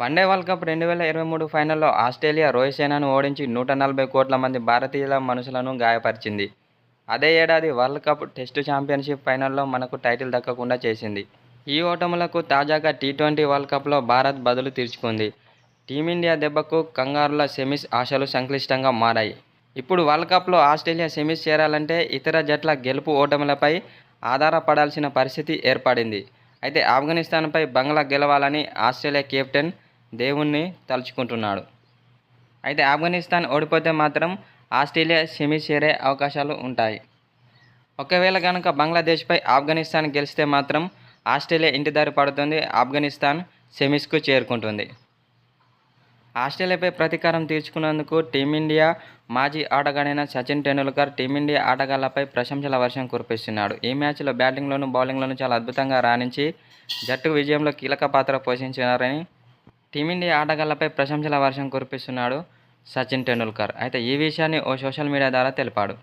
One day world cup రెండు వేల ఇరవై మూడు ఫైనల్లో ఆస్ట్రేలియా రోహిత్ సేనాను ఓడించి నూట నలభై కోట్ల మంది భారతీయుల మనసులను గాయపరిచింది. అదే ఏడాది వరల్డ్ కప్ టెస్ట్ ఛాంపియన్షిప్ ఫైనల్లో మనకు టైటిల్ దక్కకుండా చేసింది. ఈ ఓటములకు తాజాగా టీ ట్వంటీ వరల్డ్ కప్లో భారత్ బదులు తీర్చుకుంది. టీమిండియా దెబ్బకు కంగారుల సెమీస్ ఆశలు సంక్లిష్టంగా మారాయి. ఇప్పుడు వరల్డ్ కప్లో ఆస్ట్రేలియా సెమీస్ చేరాలంటే ఇతర జట్ల గెలుపు ఓటములపై ఆధారపడాల్సిన పరిస్థితి ఏర్పడింది. అయితే ఆఫ్ఘనిస్తాన్పై బంగ్లా గెలవాలని ఆస్ట్రేలియా కెప్టెన్ దేవుణ్ణి తలుచుకుంటున్నాడు. అయితే ఆఫ్ఘనిస్తాన్ ఓడిపోతే మాత్రం ఆస్ట్రేలియా సెమీస్ చేరే అవకాశాలు ఉంటాయి. ఒకవేళ కనుక బంగ్లాదేశ్పై ఆఫ్ఘనిస్తాన్ గెలిస్తే మాత్రం ఆస్ట్రేలియా ఇంటి దారి పడుతుంది ఆఫ్ఘనిస్తాన్ సెమీస్కు చేరుకుంటుంది. ఆస్ట్రేలియాపై ప్రతీకారం తీర్చుకున్నందుకు టీమిండియా మాజీ ఆటగాడైన సచిన్ టెండూల్కర్ టీమిండియా ఆటగాళ్ళపై ప్రశంసల వర్షం కురిపిస్తున్నాడు. ఈ మ్యాచ్లో బ్యాటింగ్లోనూ బౌలింగ్లోనూ చాలా అద్భుతంగా రాణించి జట్టు విజయంలో కీలక పాత్ర పోషించినారని టీమిండియా ఆటగాళ్ళపై ప్రశంసల వర్షం కురిపిస్తున్నాడు సచిన్ టెండూల్కర్. అయితే ఈ విషయాన్ని ఓ సోషల్ మీడియా ద్వారా తెలిపాడు.